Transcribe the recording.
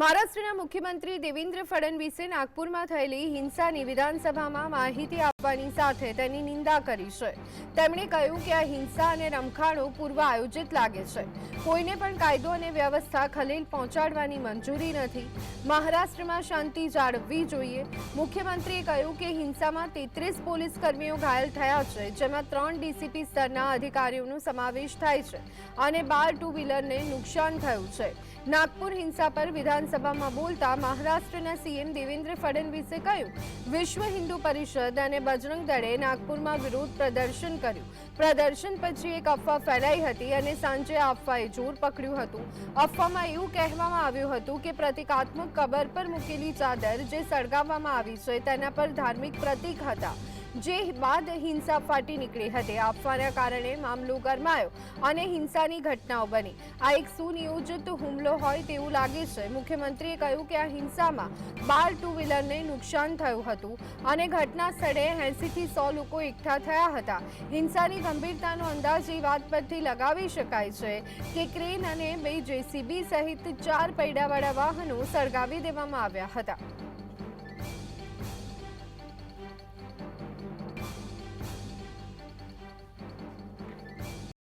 મહારાષ્ટ્રના મુખ્યમંત્રી દેવેન્દ્ર ફડણવીસે નાગપુરમાં થયેલી હિંસાની વિધાનસભામાં માહિતી આપવાની સાથે તેની નિંદા કરી છે. તેમણે કહ્યું કે આ હિંસા અને રમખાણો પૂર્વ આયોજિત લાગે છે. કોઈને પણ કાયદો અને વ્યવસ્થા ખલેલ પહોંચાડવાની મંજૂરી નથી. મહારાષ્ટ્રમાં શાંતિ જાળવવી જોઈએ. મુખ્યમંત્રીએ કહ્યું કે હિંસામાં તેત્રીસ પોલીસ કર્મીઓ ઘાયલ થયા છે, જેમાં ત્રણ ડીસીપી સ્તરના અધિકારીઓનો સમાવેશ થાય છે અને બાર ટુ વ્હીલરને નુકસાન થયું છે. નાગપુર હિંસા પર વિધાનસભામાં બોલતા મહારાષ્ટ્રના સીએમ દેવેન્દ્ર ફડણવીસે કહ્યું, વિશ્વ હિન્દુ પરિષદ અને બજરંગ દળે નાગપુરમાં વિરોધ પ્રદર્શન કર્યું. પ્રદર્શન પછી એક અફવા ફેલાઈ હતી અને સાંજે અફવાએ જોર પકડ્યું હતું. અફવામાં એવું કહેવામાં આવ્યું હતું કે પ્રતિકાત્મક કબર પર મૂકેલી ચાદર જે સળગાવવામાં આવી છે તેના પર ધાર્મિક પ્રતીક હતા. જે બાદ હિંસા ફાટી નીકળી હતી. આપવાના કારણે મામલો ગરમાયો અને હિંસાની ઘટનાઓ બની. આ એક સુનિયોજિત હુમલો હોય તેવું લાગે છે. મુખ્યમંત્રીએ કહ્યું કે આ હિંસામાં બાર ટુ વ્હીલરને નુકસાન થયું હતું અને ઘટના સ્થળે એંસીથી સો લોકો એકઠા થયા હતા. હિંસાની ગંભીરતાનો અંદાજ એ વાત પરથી લગાવી શકાય છે કે ક્રેન અને બે જેસીબી સહિત ચાર પૈડાવાળા વાહનો સળગાવી દેવામાં આવ્યા હતા.